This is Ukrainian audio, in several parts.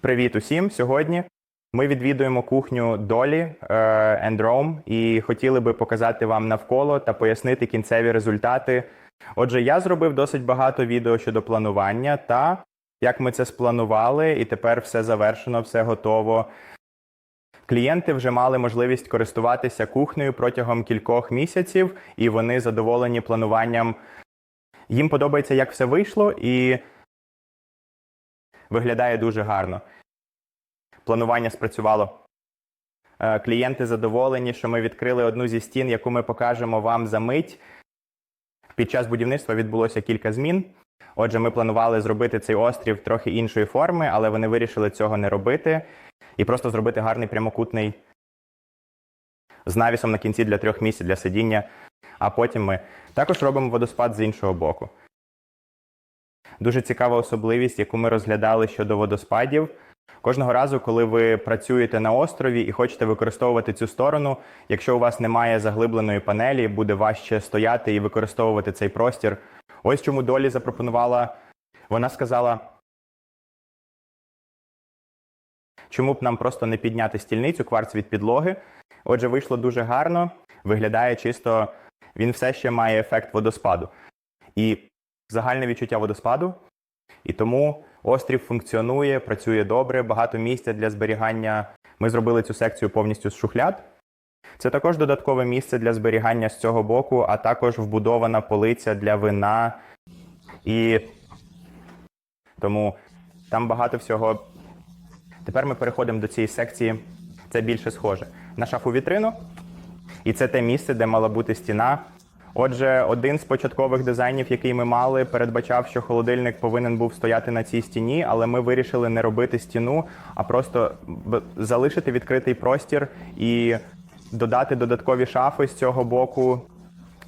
Привіт усім! Сьогодні ми відвідуємо кухню Долі е, and і хотіли би показати вам навколо та пояснити кінцеві результати. Отже, я зробив досить багато відео щодо планування та як ми це спланували, і тепер все завершено, все готово. Клієнти вже мали можливість користуватися кухнею протягом кількох місяців, і вони задоволені плануванням. Їм подобається, як все вийшло, і виглядає дуже гарно. Планування спрацювало. Е, Клієнти задоволені, що ми відкрили одну зі стін, яку ми покажемо вам за мить. Під час будівництва відбулося кілька змін. Отже, ми планували зробити цей острів трохи іншої форми, але вони вирішили цього не робити і просто зробити гарний прямокутний з навісом на кінці для трьох місць для сидіння. А потім ми також робимо водоспад з іншого боку. Дуже цікава особливість, яку ми розглядали щодо водоспадів. Кожного разу, коли ви працюєте на острові і хочете використовувати цю сторону, якщо у вас немає заглибленої панелі, буде важче стояти і використовувати цей простір. Ось чому Долі запропонувала. Вона сказала, чому б нам просто не підняти стільницю кварц від підлоги. Отже, вийшло дуже гарно, виглядає чисто, він все ще має ефект водоспаду. І загальне відчуття водоспаду. І тому острів функціонує, працює добре, багато місця для зберігання. Ми зробили цю секцію повністю з шухляд. Це також додаткове місце для зберігання з цього боку, а також вбудована полиця для вина. І тому там багато всього. Тепер ми переходимо до цієї секції. Це більше схоже на шафу вітрину. І це те місце, де мала бути стіна. Отже, один з початкових дизайнів, який ми мали, передбачав, що холодильник повинен був стояти на цій стіні, але ми вирішили не робити стіну, а просто залишити відкритий простір і додати додаткові шафи з цього боку.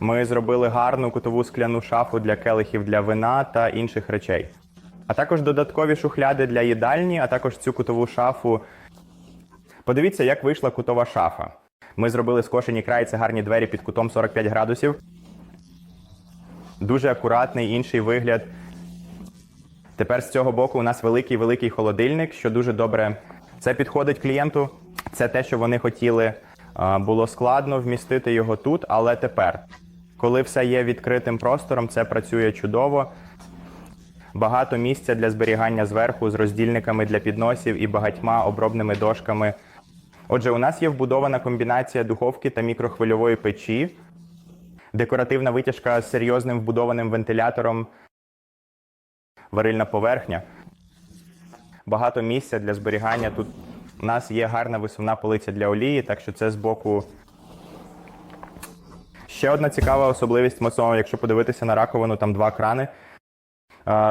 Ми зробили гарну кутову скляну шафу для келихів для вина та інших речей. А також додаткові шухляди для їдальні, а також цю кутову шафу. Подивіться, як вийшла кутова шафа. Ми зробили скошені край, це гарні двері під кутом 45 градусів. Дуже акуратний інший вигляд. Тепер з цього боку у нас великий великий холодильник, що дуже добре. Це підходить клієнту. Це те, що вони хотіли. Було складно вмістити його тут, але тепер, коли все є відкритим простором, це працює чудово. Багато місця для зберігання зверху з роздільниками для підносів і багатьма обробними дошками. Отже, у нас є вбудована комбінація духовки та мікрохвильової печі, декоративна витяжка з серйозним вбудованим вентилятором, варильна поверхня. Багато місця для зберігання. Тут у нас є гарна висувна полиця для олії, так що це з боку. Ще одна цікава особливість мацового, якщо подивитися на раковину, там два крани.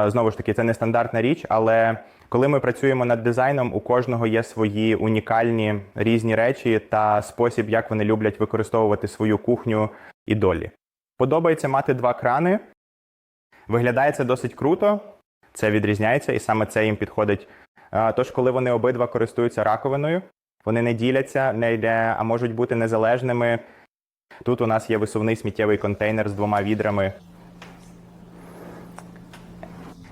Знову ж таки, це не стандартна річ, але коли ми працюємо над дизайном, у кожного є свої унікальні різні речі та спосіб, як вони люблять використовувати свою кухню і долі. Подобається мати два крани. Виглядає це досить круто, це відрізняється, і саме це їм підходить. Тож, коли вони обидва користуються раковиною, вони не діляться, не йде, а можуть бути незалежними. Тут у нас є висувний сміттєвий контейнер з двома відрами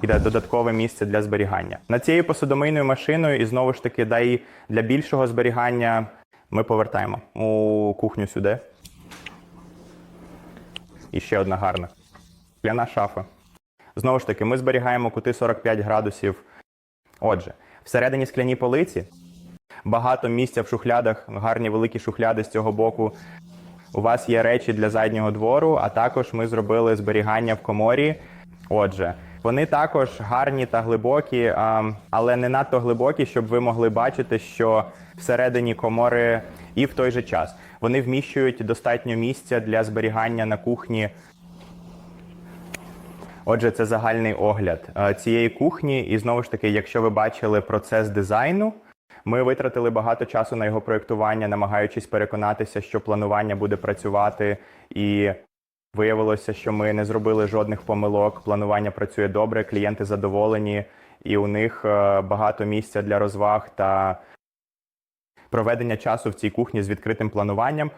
іде додаткове місце для зберігання. Над цією посудомийною машиною, і знову ж таки, да і для більшого зберігання ми повертаємо у кухню сюди. І ще одна гарна. Скляна шафа. Знову ж таки, ми зберігаємо кути 45 градусів. Отже, всередині скляні полиці багато місця в шухлядах, гарні великі шухляди з цього боку. У вас є речі для заднього двору, а також ми зробили зберігання в коморі. Отже, вони також гарні та глибокі, але не надто глибокі, щоб ви могли бачити, що всередині комори і в той же час вони вміщують достатньо місця для зберігання на кухні. Отже, це загальний огляд цієї кухні. І знову ж таки, якщо ви бачили процес дизайну, ми витратили багато часу на його проєктування, намагаючись переконатися, що планування буде працювати, і виявилося, що ми не зробили жодних помилок. Планування працює добре, клієнти задоволені, і у них е, багато місця для розваг та проведення часу в цій кухні з відкритим плануванням.